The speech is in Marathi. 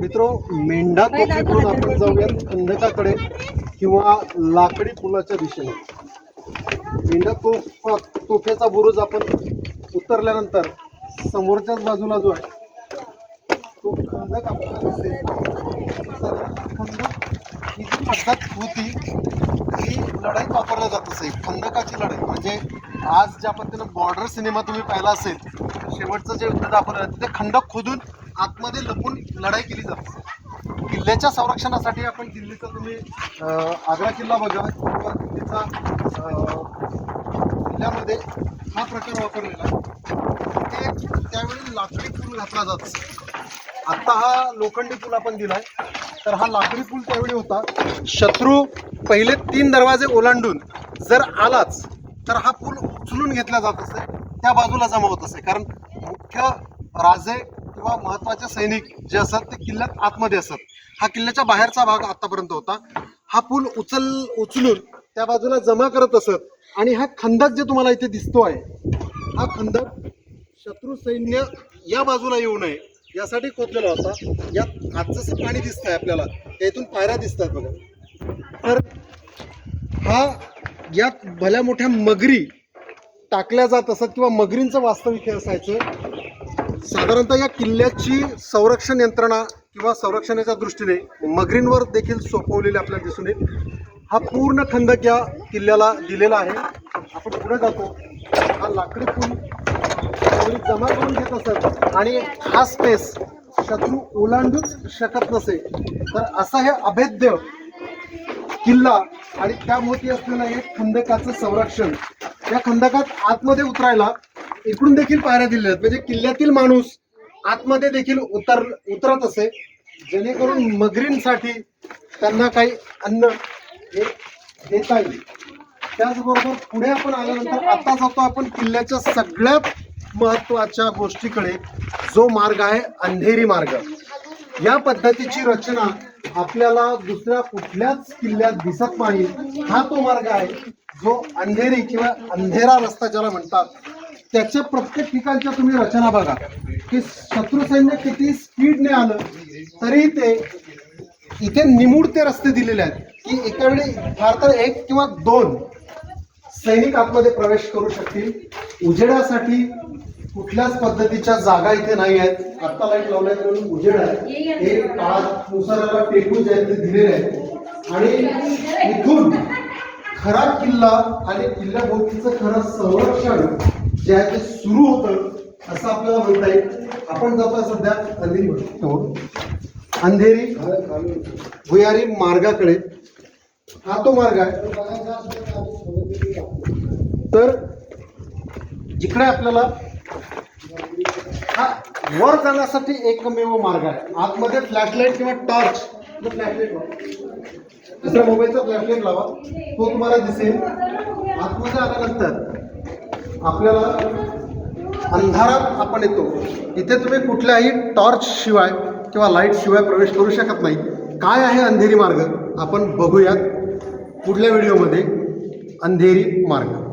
मित्र मेंढा तोफेकडून आपण जाऊयात खंदकाकडे किंवा लाकडी पुलाच्या दिशेने. मेंढा तोफ तोफेचा बुरुज आपण उतरल्यानंतर समोरच्याच बाजूला जो आहे तो खंदक आपल्याला दिसेल. खंदक ही जी पद्धत होती ही लढाईत वापरल्या जात असे. खंदकाची लढाई म्हणजे आज ज्या पद्धतीनं बॉर्डर सिनेमा तुम्ही पाहिला असेल शेवटचं जे युद्ध दाखवलं तिथे खंडक खोदून आतमध्ये लपून लढाई केली जाते. किल्ल्याच्या संरक्षणासाठी आपण दिल्लीचा तुम्ही आग्रा किल्ला बघा किंवा दिल्लीचा किल्ल्यामध्ये हा प्रकार वापरलेला आहे. ते त्यावेळी लाकडी पूल घातला जात असे. हा लोखंडी पूल आपण दिलाय. तर हा लाकडी पूल त्यावेळी होता. शत्रू पहिले तीन दरवाजे ओलांडून जर आलाच तर हा पूल उचलून घेतला जात असे. त्या बाजूला जमा होत असे. कारण मुख्य राजे किंवा महत्त्वाचे सैनिक जे असतात ते किल्ल्यात आतमध्ये असत हा किल्ल्याच्या बाहेरचा भाग आतापर्यंत होता. हा पूल उचल उचलून त्या बाजूला जमा करत असत. आणि हा खंदक जे तुम्हाला इथे दिसतो आहे हा खंदक शत्रू सैन्य या बाजूला येऊ नये यासाठी खोदलेला होता. यात आज जसं पाणी दिसतंय आपल्याला. त्यातून पायऱ्या दिसतात बघा. तर हा यात भल्या मोठ्या मगरी टाकल्या जात असत किंवा मगरींचं वास्तविक हे असायचं. साधारणतः या किल्ल्याची संरक्षण यंत्रणा किंवा संरक्षणाच्या दृष्टीने मगरींवर देखील सोपवलेली आपल्याला दिसून येईल. हा पूर्ण खंदक या किल्ल्याला दिलेला आहे. आपण पुढे जातो. हा लाकडी पूल जमा करून घेत असत आणि हा स्पेस शत्रू ओलांडूच शकत नसे. तर असा हे अभेद्य किल्ला आणि त्याभोवती असलेलं हे खंदकाचं संरक्षण या खंदकात आतमध्ये उतरायला इकडून देखील पायऱ्या दिलेल्या आहेत. म्हणजे किल्ल्यातील माणूस आतमध्ये देखील उतर उतरत असे. जेणेकरून मगरींसाठी त्यांना काही अन्न देता येईल. त्याचबरोबर पुढे आपण आल्यानंतर आता जातो आपण किल्ल्याच्या सगळ्यात महत्त्वाच्या गोष्टीकडे जो मार्ग आहे अंधेरी मार्ग. या पद्धतीची रचना आपल्याला दुसऱ्या कुठल्याच किल्ल्यात दिसत नाही. हा तो मार्ग आहे जो अंधेरी किंवा अंधेरा रस्ता ज्याला म्हणतात. त्याच्या प्रत्येक ठिकाणच्या तुम्ही रचना बघा. की शत्रू सैन्य किती स्पीडने आलं तरी ते इथे निमुडते रस्ते दिलेले आहेत. की एका वेळी फार तर एक किंवा दोन सैनिक आतमध्ये प्रवेश करू शकतील. उजेडासाठी कुठल्याच पद्धतीच्या जागा इथे नाही आहेत. आत्ता लाइट लावल्या म्हणून उजेड आहे. हे काळानुसार याला टेकून जे आहेत ते दिलेले आहेत. आणि इथून खरा किल्ला आणि किल्ल्याभोवतीचं खरं संरक्षण जे आहे ते सुरू होतं असं आपल्याला म्हणता येईल. आपण जातो सध्या अंधेरी हो. अंधेरी भुयारी मार्गाकडे. हा तो मार्ग आहे. तर जिकडे आपल्याला हा वर जाण्यासाठी एकमेव मार्ग आहे. आतमध्ये फ्लॅशलाईट किंवा टॉर्च फ्लॅशलाईट दुसऱ्या मोबाईलचा फ्लॅशलाईट लावा तो तुम्हाला दिसेल. आतमध्ये आल्यानंतर आपल्याला अंधारात आपण येतो. इथे तुम्ही कुठल्याही टॉर्च शिवाय किंवा लाइट शिवाय प्रवेश करू शकत नाही. काय आहे अंधेरी मार्ग? आपण बघूयात पुढल्या व्हिडिओमध्ये अंधेरी मार्ग.